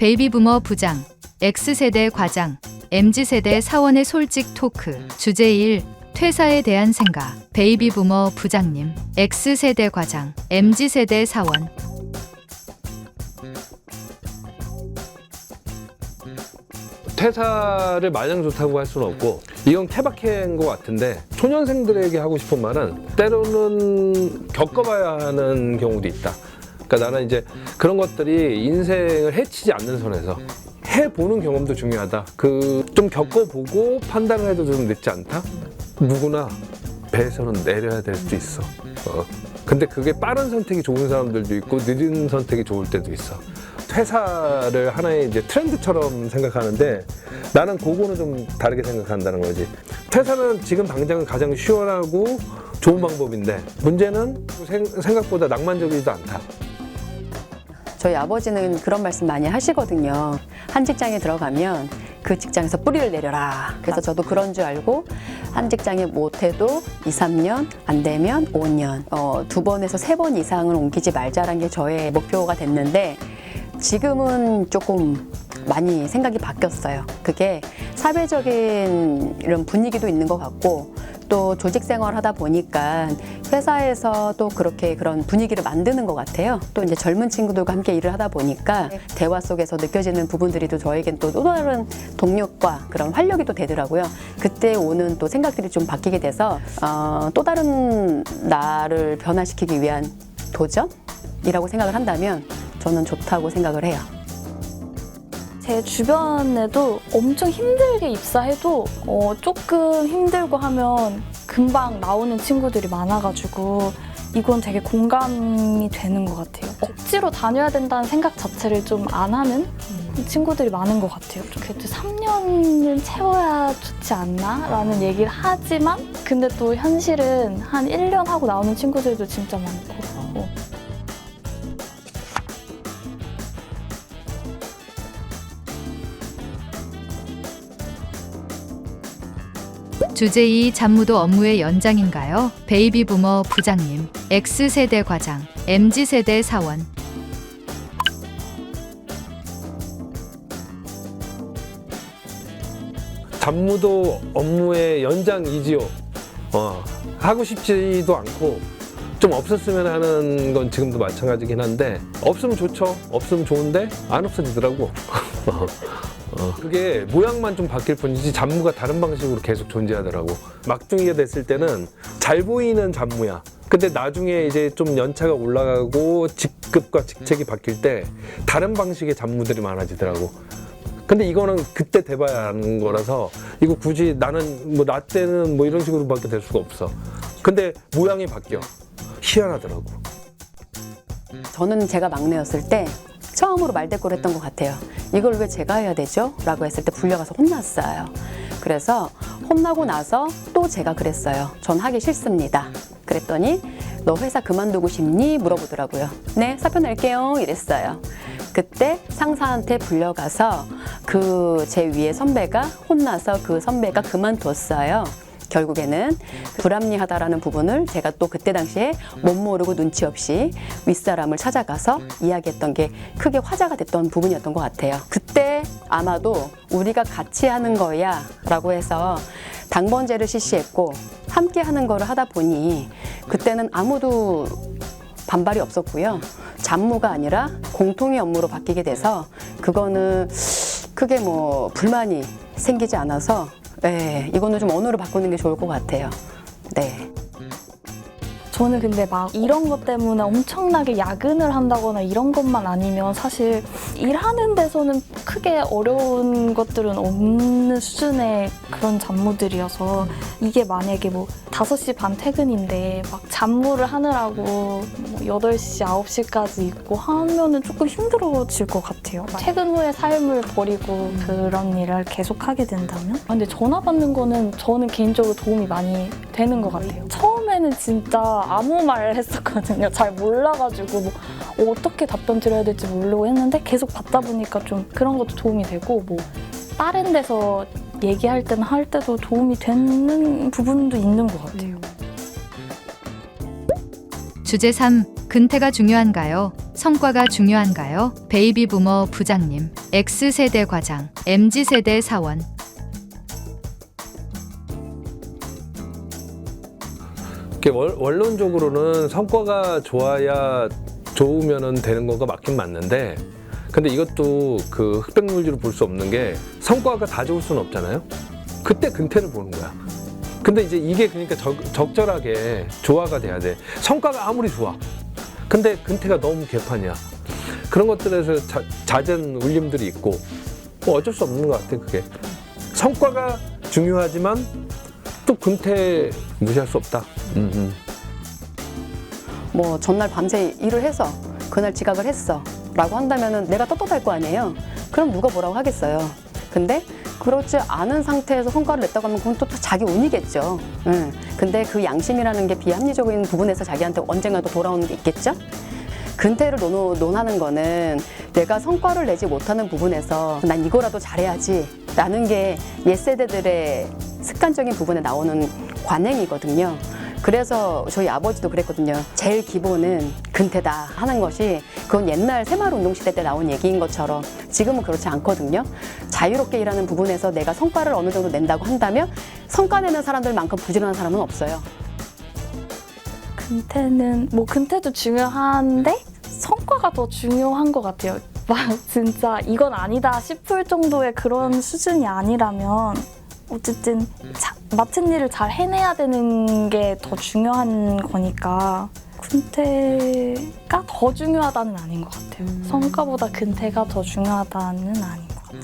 베이비부머 부장, X세대 과장, MZ세대 사원의 솔직 토크. 주제 1. 퇴사에 대한 생각. 베이비부머 부장님, X세대 과장, MZ세대 사원. 퇴사를 마냥 좋다고 할 수는 없고 이건 케바케인 것 같은데 초년생들에게 하고 싶은 말은 때로는 겪어봐야 하는 경우도 있다. 그러니까 나는 이제 그런 것들이 인생을 해치지 않는 선에서 해보는 경험도 중요하다. 그 좀 겪어보고 판단을 해도 좀 늦지 않다. 누구나 배에서는 내려야 될 수도 있어. 어. 근데 그게 빠른 선택이 좋은 사람들도 있고 늦은 선택이 좋을 때도 있어. 퇴사를 하나의 이제 트렌드처럼 생각하는데 나는 그거는 좀 다르게 생각한다는 거지. 퇴사는 지금 당장은 가장 시원하고 좋은 방법인데 문제는 생- 생각보다 낭만적이지도 않다. 저희 아버지는 그런 말씀 많이 하시거든요. 한 직장에 들어가면 그 직장에서 뿌리를 내려라. 그래서 저도 그런 줄 알고 한 직장에 못해도 2, 3년, 안 되면 5년, 어, 두 번에서 세 번 이상은 옮기지 말자라는 게 저의 목표가 됐는데 지금은 조금 많이 생각이 바뀌었어요. 그게 사회적인 이런 분위기도 있는 것 같고 또 조직 생활 하다 보니까 회사에서 또 그렇게 그런 분위기를 만드는 것 같아요. 또 이제 젊은 친구들과 함께 일을 하다 보니까 대화 속에서 느껴지는 부분들이 또 저에겐 또 또 다른 동력과 그런 활력이 또 되더라고요. 그때 오는 또 생각들이 좀 바뀌게 돼서 어, 또 다른 나를 변화시키기 위한 도전이라고 생각을 한다면 저는 좋다고 생각을 해요. 제 주변에도 엄청 힘들게 입사해도 어, 조금 힘들고 하면 금방 나오는 친구들이 많아가지고 이건 되게 공감이 되는 것 같아요. 억지로 다녀야 된다는 생각 자체를 좀 안 하는 친구들이 많은 것 같아요. 그래도 3년은 채워야 좋지 않나? 라는 얘기를 하지만 근데 또 현실은 한 1년 하고 나오는 친구들도 진짜 많고 주제 2. 잡무도 업무의 연장인가요? 베이비 부머 부장님, X세대 과장, MZ세대 사원. 잡무도 업무의 연장이지요. 어, 하고 싶지도 않고 좀 없었으면 하는 건 지금도 마찬가지긴 한데 없으면 좋죠. 없으면 좋은데 안 없어지더라고. 어, 어, 그게 모양만 좀 바뀔 뿐이지 잡무가 다른 방식으로 계속 존재하더라고. 막중이가 됐을 때는 잘 보이는 잡무야. 근데 나중에 이제 좀 연차가 올라가고 직급과 직책이 바뀔 때 다른 방식의 잡무들이 많아지더라고. 근데 이거는 그때 돼봐야 하는 거라서 이거 굳이 나는 뭐 나 때는 뭐 이런 식으로밖에 될 수가 없어. 근데 모양이 바뀌어. 희한하더라고. 저는 제가 막내였을 때 처음으로 말대꾸를 했던 것 같아요. 이걸 왜 제가 해야 되죠? 라고 했을 때 불려가서 혼났어요. 그래서 혼나고 나서 또 제가 그랬어요. 전 하기 싫습니다. 그랬더니 너 회사 그만두고 싶니? 물어보더라고요. 네, 사표 낼게요. 이랬어요. 그때 상사한테 불려가서 그 제 위에 선배가 혼나서 그 선배가 그만뒀어요. 결국에는 불합리하다라는 부분을 제가 또 그때 당시에 못 모르고 눈치 없이 윗사람을 찾아가서 이야기했던 게 크게 화제가 됐던 부분이었던 것 같아요. 그때 아마도 우리가 같이 하는 거야 라고 해서 당번제를 실시했고 함께 하는 거를 하다 보니 그때는 아무도 반발이 없었고요. 잡무가 아니라 공통의 업무로 바뀌게 돼서 그거는 크게 뭐 불만이 생기지 않아서 네, 이거는 좀 언어를 바꾸는 게 좋을 것 같아요. 네. 저는 근데 막 이런 것 때문에 엄청나게 야근을 한다거나 이런 것만 아니면 사실 일하는 데서는 크게 어려운 것들은 없는 수준의 그런 잡무들이어서 이게 만약에 뭐 5시 반 퇴근인데 막 잡무를 하느라고 뭐 8시, 9시까지 있고 하면은 조금 힘들어질 것 같아요. 퇴근 후에 삶을 버리고 그런 일을 계속 하게 된다면? 아, 근데 전화 받는 거는 저는 개인적으로 도움이 많이 되는 것 같아요. 처음 에는 진짜 아무 말 했었거든요. 잘 몰라가지고 뭐 어떻게 답변 드려야 될지 모르고 했는데 계속 받다 보니까 좀 그런 것도 도움이 되고 뭐 다른 데서 얘기할 때나 할 때도 도움이 되는 부분도 있는 것 같아요. 주제 3. 근태가 중요한가요? 성과가 중요한가요? 베이비 부머 부장님, X세대 과장, MZ세대 사원. 원론적으로는 성과가 좋아야 좋으면은 되는 거가 맞긴 맞는데 근데 이것도 그 흑백물질로 볼 수 없는 게 성과가 다 좋을 수는 없잖아요. 그때 근태를 보는 거야. 근데 이제 이게 그러니까 적, 적절하게 조화가 돼야 돼. 성과가 아무리 좋아. 근데 근태가 너무 개판이야. 그런 것들에서 자, 잦은 울림들이 있고 뭐 어쩔 수 없는 것 같아 그게. 성과가 중요하지만 또 근태 무시할 수 없다. 음, 음. 뭐 전날 밤새 일을 해서 그날 지각을 했어 라고 한다면은 내가 떳떳할 거 아니에요 그럼 누가 뭐라고 하겠어요 근데 그렇지 않은 상태에서 성과를 냈다고 하면 그건 또, 또 자기 운이겠죠 응. 근데 그 양심이라는 게 비합리적인 부분에서 자기한테 언젠가 또 돌아오는 게 있겠죠 근태를 논, 논하는 거는 내가 성과를 내지 못하는 부분에서 난 이거라도 잘해야지 라는 게 옛세대들의 습관적인 부분에 나오는 관행이거든요. 그래서 저희 아버지도 그랬거든요. 제일 기본은 근태다 하는 것이 그건 옛날 새마을 운동 시대 때 나온 얘기인 것처럼 지금은 그렇지 않거든요. 자유롭게 일하는 부분에서 내가 성과를 어느 정도 낸다고 한다면 성과 내는 사람들만큼 부지런한 사람은 없어요. 근태는 뭐 근태도 중요한데 성과가 더 중요한 것 같아요. 막 진짜 이건 아니다 싶을 정도의 그런 수준이 아니라면 어쨌든 자- 맡은 일을 잘 해내야 되는 게 더 중요한 거니까 근태가 더 중요하다는 아닌 것 같아요. 성과보다 근태가 더 중요하다는 아닌 것 같아요.